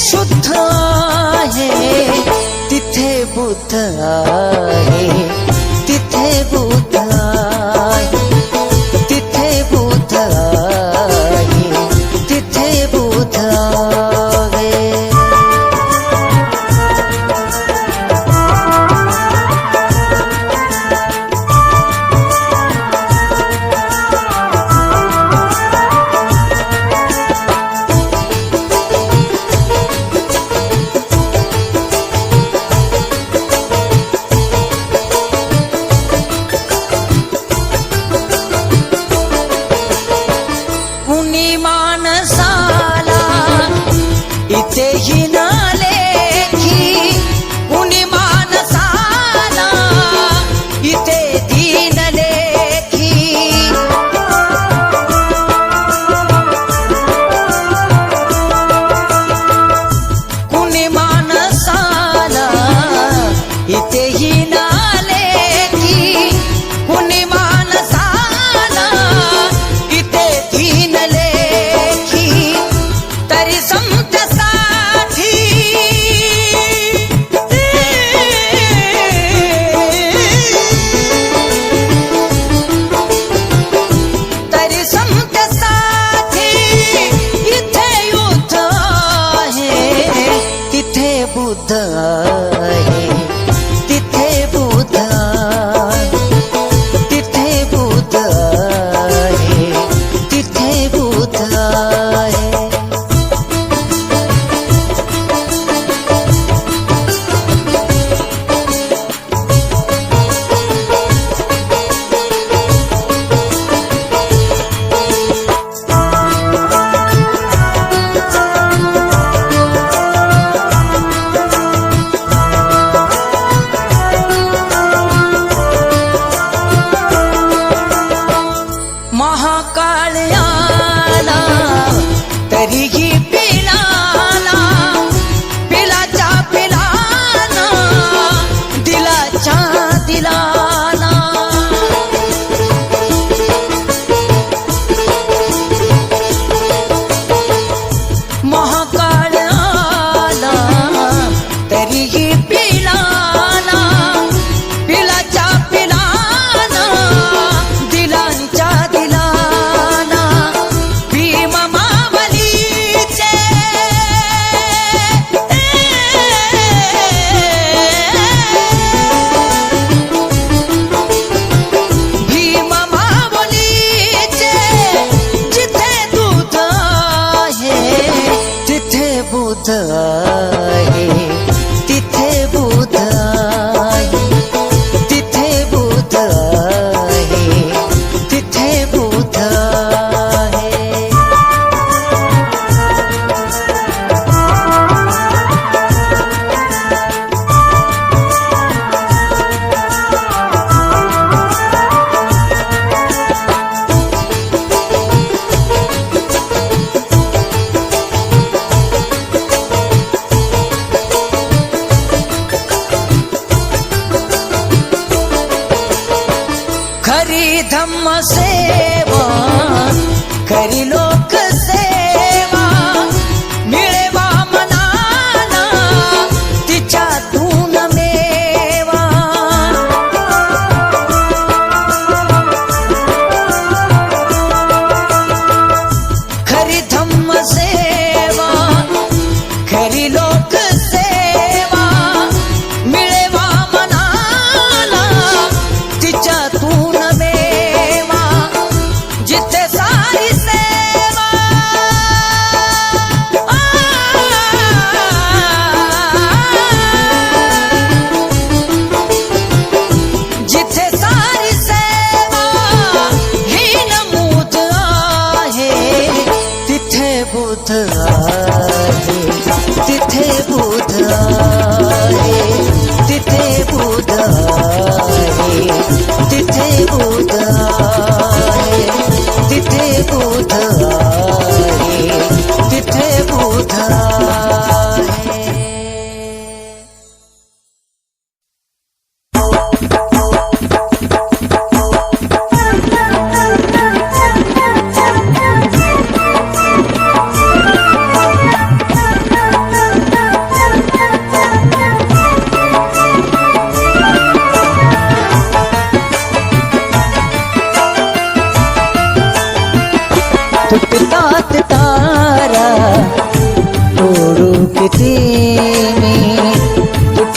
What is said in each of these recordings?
शुद्ध आहे. तिथे बुद्ध आहे. तिथे बुद्ध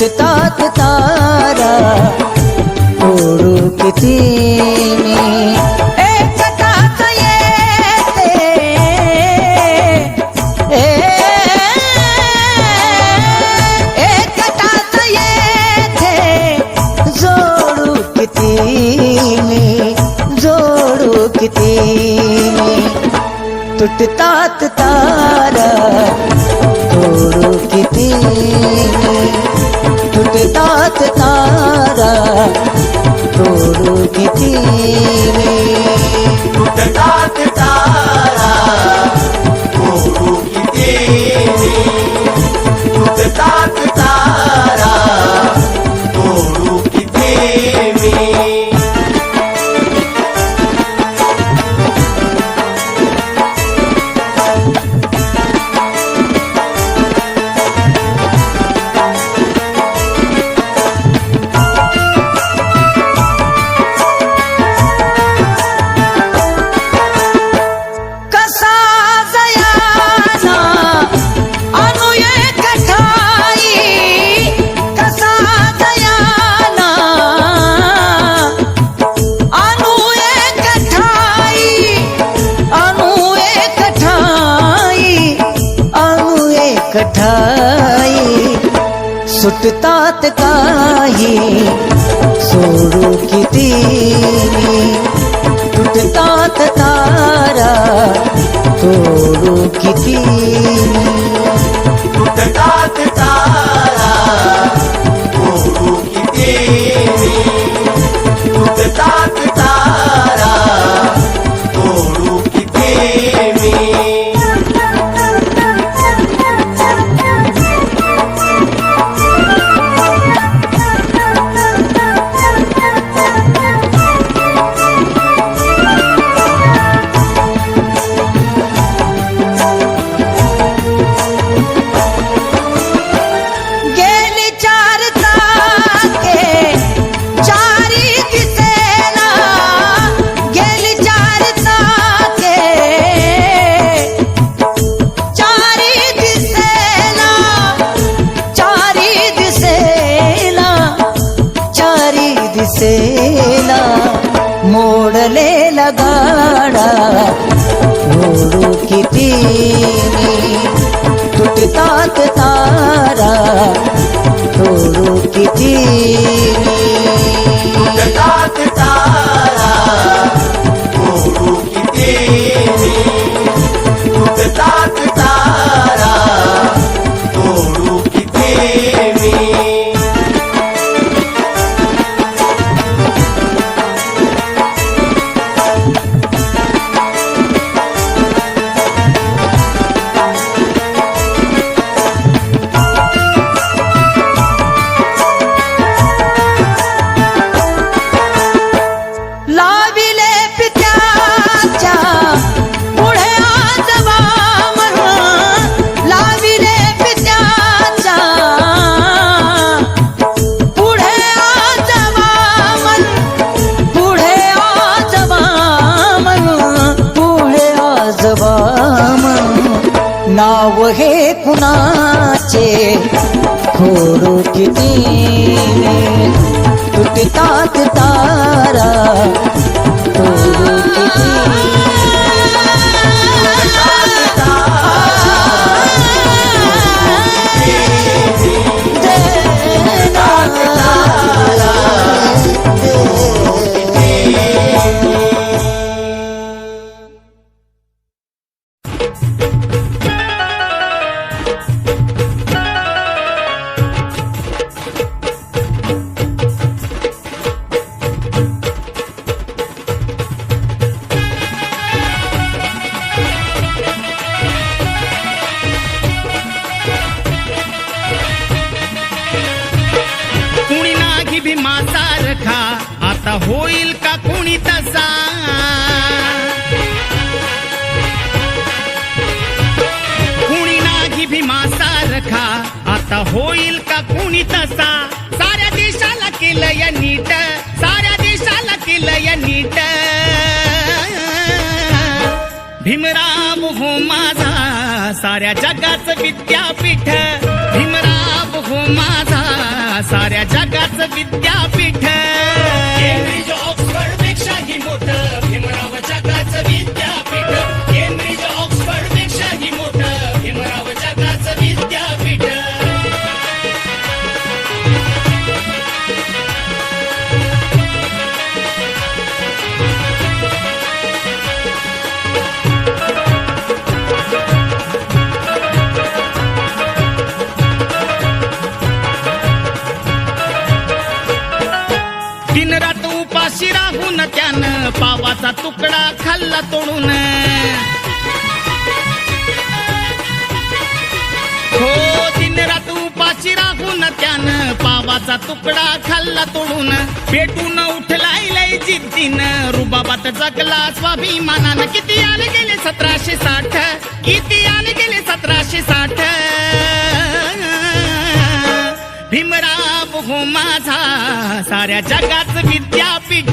तारा तोडू किती मी एकटाच येते ए, एकटाच येते जोडू किती मी जोडू किती मी तुटतात तारा तारा ठाई सुटतात काही सोडू किती? तुटतात तारा तोडू किती? तुटतात तारा দেখিতে खोडू किती तुटतात तारा तोडू किती आता होईल का कुणी तसा? साऱ्या देशाला केलं या नीट. साऱ्या देशाला केलं या नीट. भीमराव हो माझा साऱ्या जगाच विद्यापीठ. भीमराव हो माझा साऱ्या जगाच विद्यापीठ. पावाचा तुकडा खाल्ला तोडून. हो दिन रात उपाशी राहून त्यानं पावाचा तुकडा खाल्ला तोडून. पेटून उठलाय लय जिद्दीन. रुबाबात जगला स्वाभिमानानं. किती आले गेले सतराशे साठ? किती आले गेले सतराशे साठ? भीमराव हो माझा साऱ्या जगाच विद्यापीठ.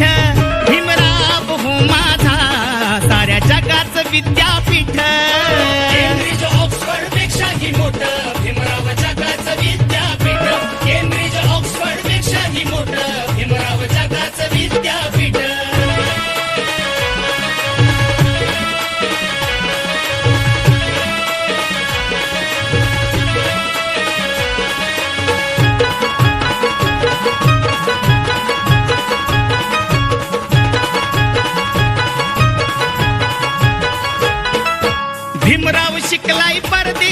विद्यापीठ. केंब्रिज ऑक्सफर्ड पेक्षाही मोठं भीमराव जगाचं विद्यापीठ. केंब्रिज ऑक्सफर्ड पेक्षाही मोठं भीमराव जगाचं विद्यापीठ.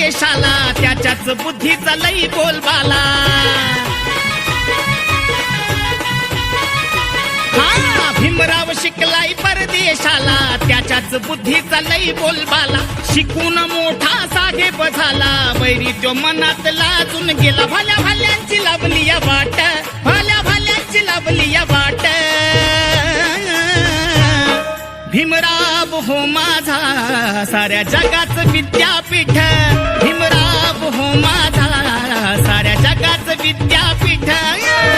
देशाला त्याच्याच बुद्धीचा लई बोलबाला. हा भीमराव शिकलाय परदेशाला त्याच्याच बुद्धीचा लई बोलबाला. शिकून मोठा साहेब झाला वैरी तो मनात लाजून गेला. भल्या भाल्यांची लावली या वाट भाल्या भाल्यांची लावली या वाट. भीमराव हो माझा साऱ्या जगाचं विद्यापीठ. विद्यापीठ।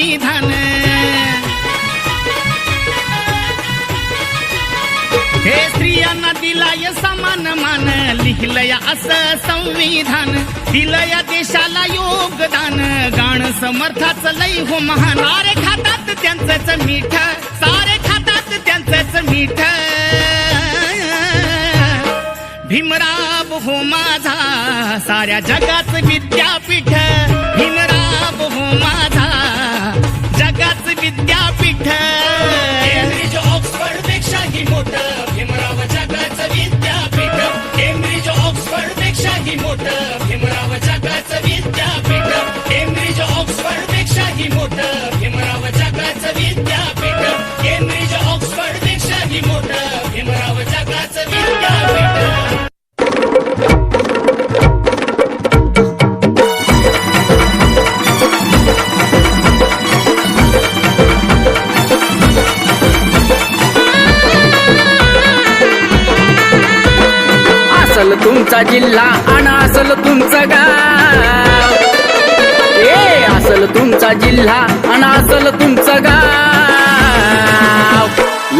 असं हे स्त्रियांना दिलाय समान मान लिहिलं असं संविधान. दिलं देशाला योगदान गाण समर्थाच लय हो महान. सारे खातात त्यांचंच मीठ सारे खातात त्यांचंच मीठ. भीमराव हो माझा साऱ्या जगात विद्यापीठ. भीमराव हो माझा विद्यापीठ केंब्रिज ऑक्सफर्ड पेक्षाही मोठं भीमराव जगाचं विद्यापीठ. केंब्रिज ऑक्सफर्ड पेक्षाही मोठं भीमराव जगाचं विद्यापीठ. केंब्रिज ऑक्सफर्ड पेक्षाही मोठं तुमचा जिल्हा आणि असल तुमचं गाव. ए असल तुमचा जिल्हा आणि असल तुमचं गाव.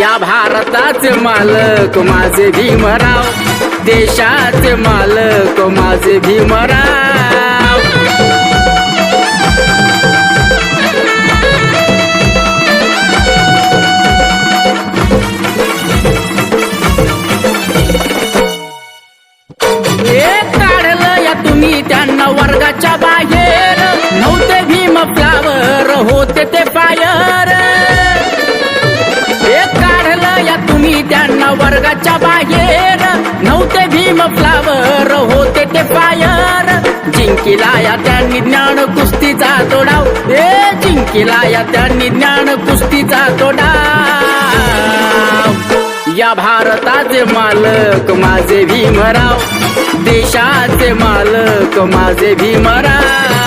या भारताचे मालक माझे भीमराव देशाचे मालक माझे भीमराव. नव्हते फ्लावर होते ते फायर जिंकीला या त्यांनी ज्ञान कुस्तीचा तोडाव. ए जिंकीला या त्यांनी ज्ञान कुस्तीचा तोडाव. या भारताचे मालक माझे भीमराव. देशाचे मालक माझे भीमराव.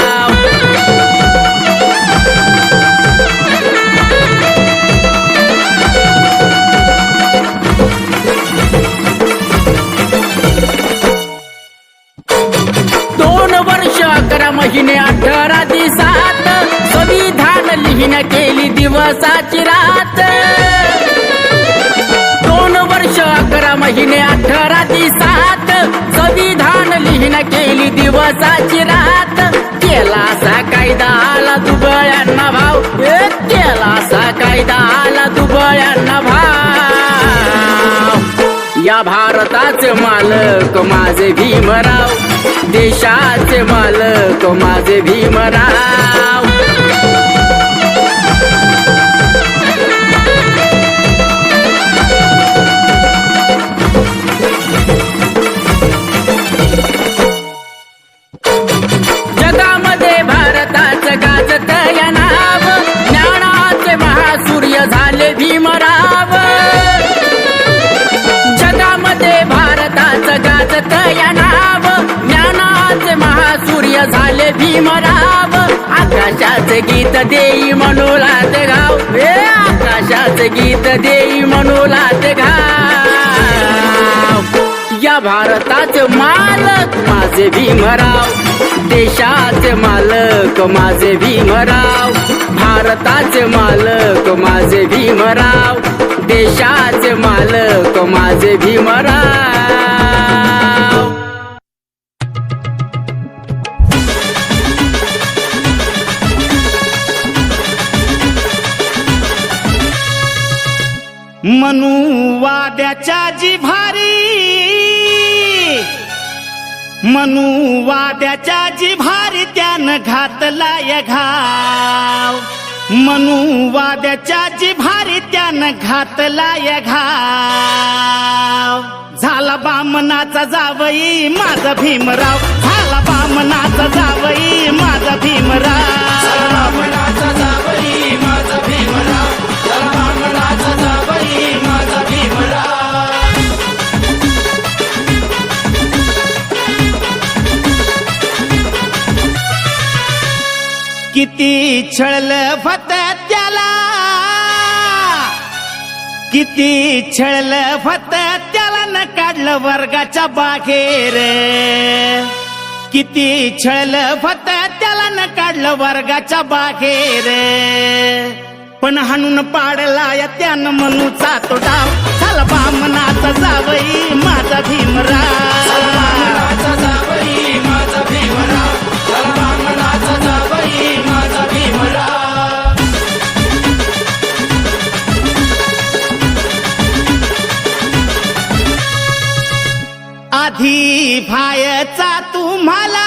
संविधान लिहिण केली दिवसाची रात. दोन वर्ष अकरा महिने अठरा दिसात संविधान लिहिण केली दिवसाची रात. केला असा कायदा आला दुबळ्यांना भाव. केला असा कायदा आला दुबळ्यांना भाव. या भारताचे मालक माझे भीमराव. देशाचे मालक माझे भीमराव. झाले भीमराव. आकाशाच गीत देई मनोला ते गाव. हे आकाशाच गीत देई मनोला ते गाव. या भारताचे मालक माझे भीमराव. देशाचे मालक माझे भीमराव. भारताचे मालक माझे भीमराव. देशाचे मालक माझे भीमराव. मनुवाद्याच्या जिभारी मनुवाद्याच्या जिभारी त्यानं घातला या घाव. मनुवाद्याच्या जिभारी त्यानं घातला या घाव. झाला बामनाचा जावई माझा भीमराव. झाला बामनाचा जावई माझा भीमराव. किती छळलं फत त्याला? किती छळलं फत त्याला न काढलं वर्गाच्या बाहेर किती छळलं फत त्याला न काढलं वर्गाच्या बाहेर पण हाणून पाडला या त्यानं मनूचा तो डाव. झाला बामनाचा जावई माझा भीमराव. आधी भायचा तुम्हाला.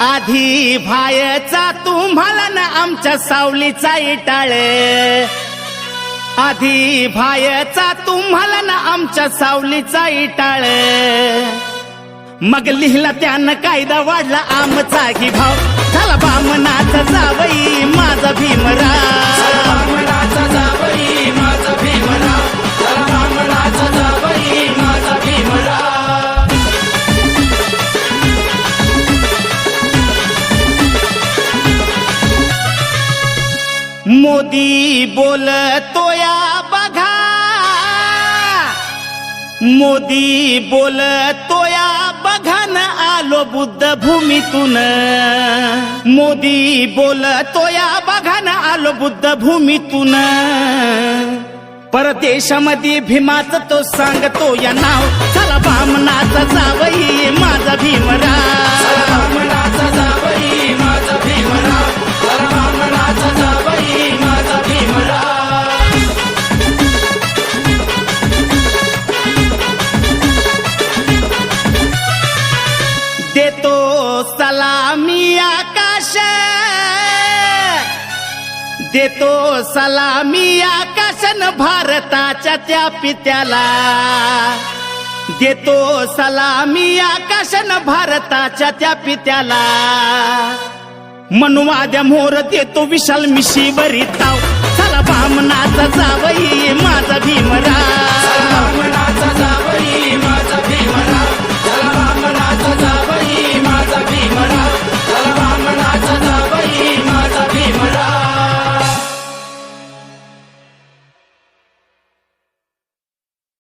आधी भायचा तुम्हाला ना आमच्या सावलीचा इटाळ. आधी भायचा तुम्हाला ना आमच्या सावलीचा इटाळ. मग लिहिला त्यानं कायदा वाढला आमचा ही भाव. झाला बामनाचा जावई माझा भीमराव. मोदी बोलतो या बघा. मोदी बोलतो या बघा न आलो बुद्ध भूमीतून मोदी बोलतो या बघा न आलो बुद्ध भूमीतून परदेशामध्ये भीमाच तो सांगतो या नाव. चला बामनाचा जावई माझा भीमराव. देतो सलामी आकाशन भारताच्या त्या पित्याला. देतो सलामी आकाशन भारताच्या त्या पित्याला. मनुवाद्या मोर देतो विशाल मिशी बरी ताव. चला बामनाचा जावई माझा भीमरा